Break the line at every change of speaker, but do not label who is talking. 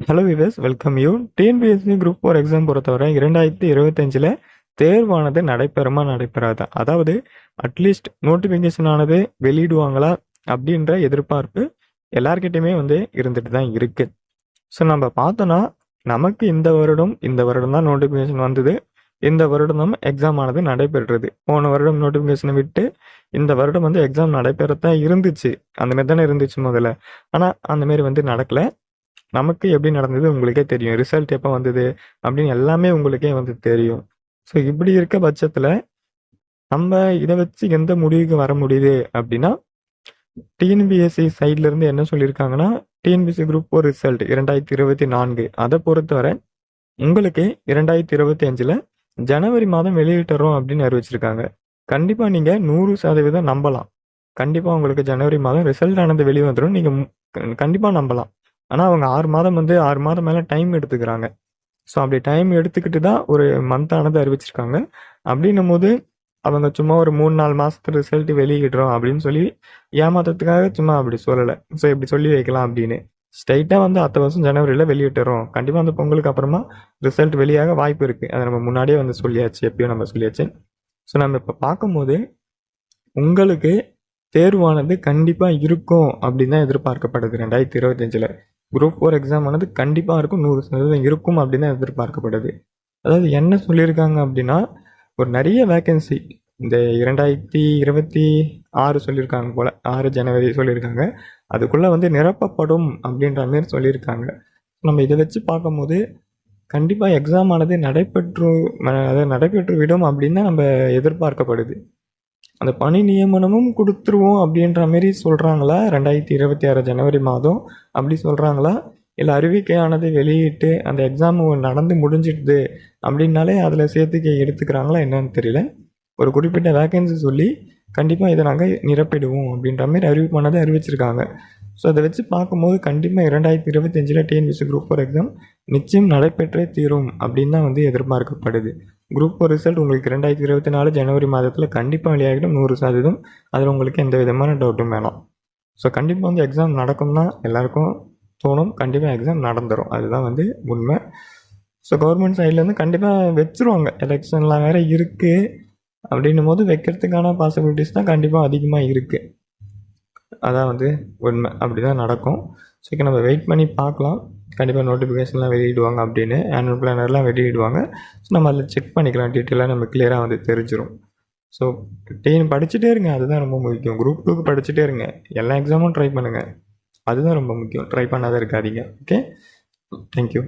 Hello wives welcome you TNPSC group four exam பொறுத்தவரை இரண்டாயிரத்தி இருபத்தஞ்சில் தேர்வானது நடைபெறுமா நடைபெறாதா? அதாவது அட்லீஸ்ட் நோட்டிஃபிகேஷன் ஆனது வெளியிடுவாங்களா அப்படின்ற எதிர்பார்ப்பு எல்லார்கிட்டையுமே வந்து இருந்துட்டு தான் இருக்குது ஸோ நம்ம பார்த்தோன்னா நமக்கு இந்த வருடம் இந்த வருடம் தான் நோட்டிஃபிகேஷன் வந்தது. இந்த வருடம் தான் எக்ஸாம் ஆனது நடைபெறுறது. போன வருடம் நோட்டிஃபிகேஷனை விட்டு இந்த வருடம் வந்து எக்ஸாம் நடைபெறத்தான் இருந்துச்சு. அந்த மாதிரி தானே இருந்துச்சு முதல்ல. ஆனால் அந்தமாரி வந்து நடக்கலை. நமக்கு எப்படி நடந்தது உங்களுக்கே தெரியும். ரிசல்ட் எப்போ வந்தது அப்படின்னு எல்லாமே உங்களுக்கே வந்து தெரியும். ஸோ இப்படி இருக்க பட்சத்தில் நம்ம இதை வச்சு எந்த முடிவுக்கு வர முடியுது அப்படின்னா டிஎன்பிஎஸ்சி சைட்லேருந்து என்ன சொல்லியிருக்காங்கன்னா டிஎன்பிஎஸ்சி குரூப் ஃபோர் ரிசல்ட் இரண்டாயிரத்தி இருபத்தி நான்கு. அதை பொறுத்தவரை உங்களுக்கு இரண்டாயிரத்தி இருபத்தி அஞ்சில் ஜனவரி மாதம் வெளியிட்டுறோம் அப்படின்னு அறிவிச்சிருக்காங்க. கண்டிப்பாக நீங்கள் நூறு சதவீதம் நம்பலாம். கண்டிப்பாக உங்களுக்கு ஜனவரி மாதம் ரிசல்ட் ஆனது வெளியே வந்துடும் நீங்கள் கண்டிப்பாக நம்பலாம். ஆனால் அவங்க ஆறு மாதம் வந்து ஆறு மாதம் மேலே டைம் எடுத்துக்கிறாங்க. ஸோ அப்படி டைம் எடுத்துக்கிட்டு தான் ஒரு மந்த் ஆனது அறிவிச்சிருக்காங்க. அப்படின்னும் போது அவங்க சும்மா ஒரு மூணு நாலு மாதத்து ரிசல்ட் வெளியிடுறோம் அப்படின்னு சொல்லி ஏமாத்துறதுக்காக சும்மா அப்படி சொல்லலை. ஸோ இப்படி சொல்லி வைக்கலாம் அப்படின்னு. ஸ்ட்ரைட்டாக வந்து அடுத்த வருஷம் ஜனவரியில் வெளியிட்டுறோம். கண்டிப்பாக அந்த பொங்கலுக்கு அப்புறமா ரிசல்ட் வெளியாக வாய்ப்பு இருக்குது அதை நம்ம முன்னாடியே வந்து சொல்லியாச்சு எப்பயும் நம்ம சொல்லியாச்சு. ஸோ நம்ம இப்போ பார்க்கும்போது உங்களுக்கு தேர்வானது கண்டிப்பாக இருக்கும் அப்படின்னு தான் எதிர்பார்க்கப்படுது ரெண்டாயிரத்தி இருபத்தஞ்சில். குரூப் ஃபோர் எக்ஸாம் ஆனது கண்டிப்பாக இருக்கும். நூறு சதவீதம் இருக்கும் அப்படின்னு தான் எதிர்பார்க்கப்படுது. அதாவது என்ன சொல்லியிருக்காங்க அப்படின்னா ஒரு நிறைய வேக்கன்சி இந்த இரண்டாயிரத்தி இருபத்தி ஆறு சொல்லியிருக்காங்க போல் ஆறு ஜனவரி சொல்லியிருக்காங்க. அதுக்குள்ளே வந்து நிரப்பப்படும் அப்படின்ற மாதிரி சொல்லியிருக்காங்க. நம்ம இதை வச்சு பார்க்கும்போது கண்டிப்பாக எக்ஸாம் ஆனது நடைபெற்று அதாவது நடைபெற்று விடும் அப்படின்னு தான் நம்ம எதிர்பார்க்கப்படுது. அந்த பணி நியமனமும் கொடுத்துருவோம் அப்படின்ற மாரி சொல்கிறாங்களா ரெண்டாயிரத்தி இருபத்தி ஆறு ஜனவரி மாதம் அப்படி சொல்கிறாங்களா இல்லை அறிவிக்கையானது வெளியிட்டு அந்த எக்ஸாம் நடந்து முடிஞ்சிடுது அப்படின்னாலே அதில் சேர்த்துக்க எடுத்துக்கிறாங்களா என்னன்னு தெரியல. ஒரு குறிப்பிட்ட வேக்கன்சி சொல்லி கண்டிப்பாக இதை நாங்கள் நிரப்பிடுவோம் அப்படின்ற மாதிரி அறிவிப்பானதை அறிவிச்சிருக்காங்க. ஸோ அதை வச்சு பார்க்கும்போது கண்டிப்பாக இரண்டாயிரத்தி இருபத்தஞ்சில் டிஎன்பிசி குரூப் ஃபோர் எக்ஸாம் நிச்சயம் நடைபெற்றே தீரும் அப்படின்னு தான் வந்து எதிர்பார்க்கப்படுது. குரூப் ஃபோர் ரிசல்ட் உங்களுக்கு ரெண்டாயிரத்தி இருபத்தி நாலு ஜனவரி மாதத்தில் கண்டிப்பாக வெளியாகிடும் நூறு சதவீதம். அதில் உங்களுக்கு எந்த விதமான டவுட்டும் வேணும். ஸோ கண்டிப்பாக வந்து எக்ஸாம் நடக்கும்னா எல்லாருக்கும் தோணும். கண்டிப்பாக எக்ஸாம் நடந்துடும் அதுதான் வந்து உண்மை. ஸோ கவர்மெண்ட் சைட்லேருந்து கண்டிப்பாக வச்சுருவாங்க. எலெக்ஷன்லாம் வேறு இருக்குது அப்படின்னும் போது வைக்கிறதுக்கான பாசிபிலிட்டிஸ் தான் கண்டிப்பாக அதிகமாக இருக்குது அதான் வந்து உண்மை. அப்படி தான் நடக்கும் ஸோ நம்ம வெயிட் பண்ணி பார்க்கலாம். கண்டிப்பாக நோட்டிஃபிகேஷன்லாம் வெளியிடுவாங்க அப்படின்னு ஆனுவல் பிளானர்லாம் வெளியிடுவாங்க. ஸோ நம்ம அதில் செக் பண்ணிக்கலாம். டீட்டெயிலாக நம்ம கிளியராக வந்து தெரிஞ்சிடும் ஸோ டென் படிச்சுட்டே இருங்க. அதுதான் ரொம்ப முக்கியம். குரூப் டூக்கு படிச்சுட்டே இருங்க. எல்லா எக்ஸாமும் ட்ரை பண்ணுங்கள் அதுதான் ரொம்ப முக்கியம். ட்ரை பண்ணாத இருக்காதீங்க. Okay thank you